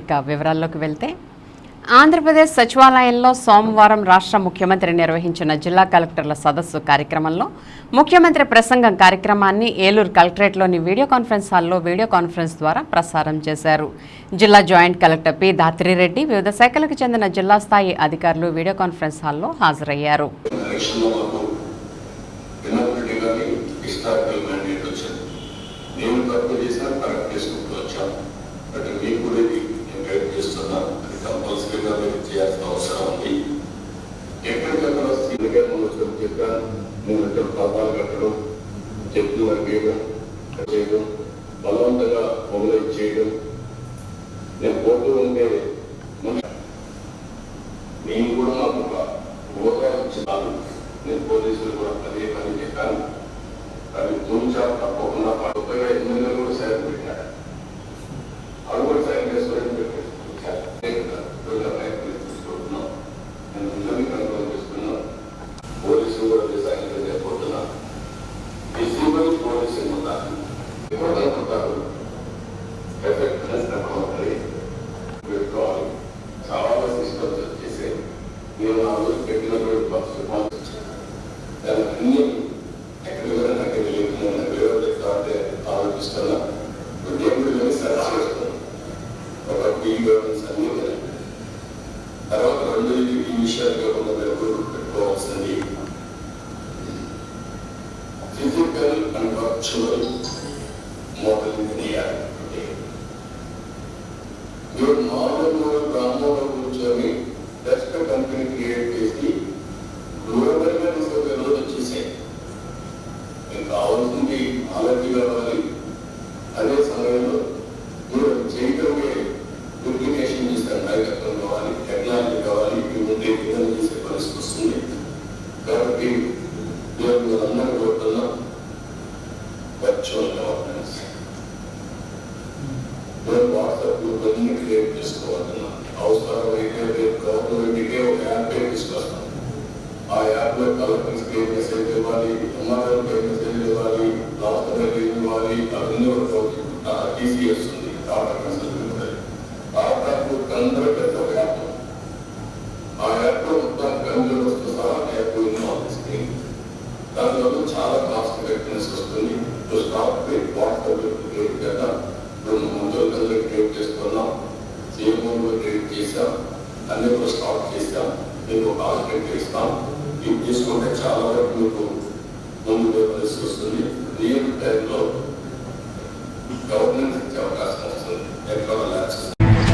ఇక వివరాల్లోకి వెళ్తే ఆంధ్రప్రదేశ్ సచివాలయంలో సోమవారం రాష్ట్ర ముఖ్యమంత్రి నిర్వహించిన జిల్లా కలెక్టర్ల సదస్సు కార్యక్రమంలో ముఖ్యమంత్రి ప్రసంగం కార్యక్రమాన్ని ఏలూరు కలెక్టరేట్లోని వీడియో కాన్ఫరెన్స్ హాల్లో వీడియో కాన్ఫరెన్స్ ద్వారా ప్రసారం చేశారు. జిల్లా జాయింట్ కలెక్టర్ పి దాత్రిరెడ్డి వివిధ శాఖలకు చెందిన జిల్లా స్థాయి అధికారులు వీడియో కాన్ఫరెన్స్ హాల్లో హాజరయ్యారు. నేను తప్పు చేసినా కరెక్ట్ చేసుకుంటూ. మనం చెప్పాను మూడు లక్షల పదాలు కట్టడం చెట్లు నరికేయడం చేయడం బలవంతంగా మొబైల్ చేయడం. నేను కోర్టు ఉంటే నేను కూడా నాకు ఒక హోదా ఇచ్చినాను నేను పోలీసులు కూడా అదే పని చెప్పాను అది తూచా తప్పకుండా. పడుతుంది నేను ఆ రోజు పెట్టినటువంటి బస్సు దాని అన్ని ఎక్కడికి వెళ్ళినా అక్కడికి వెళ్ళి నాకు ఎవరు చెప్తా అంటే ఆలోచిస్తున్నా దేవుడు వెళ్ళి సర్చ్ చేస్తాను ఒక బీ గవర్నెన్స్ అన్ని ఉన్నాయి. తర్వాత రెండు ఈ విషయాలుగా కొంత మీరు పెట్టుకోవాల్సింది physical and virtual modelling reality మీరు నాలుగు గ్రామంలో కూర్చొని కావాల్సింది కావాలి అదే సమయంలో మీరు చేయగలిగే డూప్లికేషన్ చేస్తారు నాయకత్వం కావాలి టెక్నాలజీ కావాలి ఇవి ఉంటే విధంగా చేసే పరిస్థితి వస్తుంది. కాబట్టి నేను మీరందరూ కోరుతున్నాం వర్చువల్ గవర్నెన్స్ నేను వాట్సాప్ గ్రూప్ అన్ని క్రియేట్ చేసుకోవాలన్నా యాప్ లో కలెక్టర్స్కి మెసేజ్ ఇవ్వాలి ఎంఆర్ఎల్కి మెసేజ్ ఇవ్వాలి రాష్ట్రాలకి ఇవ్వాలి అవన్నీ ఒక టీసీఎస్ ఉంది టాటా కన్సల్టెంట్ ఉంటుంది టాటా గ్రూప్ అందరూ పెద్ద ఒక యాప్ ఆ యాప్ లో మొత్తం కంప్యూటర్స్ సహా యాప్ ఉంది స్క్రీన్ దానివల్ల చాలా కాస్ట్ ఎఫెక్టివ్నెస్ వస్తుంది to stop with WhatsApp create కదా రెండు ముందు క్రియేట్ చేసుకున్నాం సీఎంఓ క్రియేట్ చేసాం అన్ని కూడా స్టాప్ చేసాం మీకు ఒక ఆల్టర్నేటివ్ ఇస్తాం ఇది తీసుకుంటే చాలా వరకు మీకు ముందు పరిస్థితి రియల్ టైంలో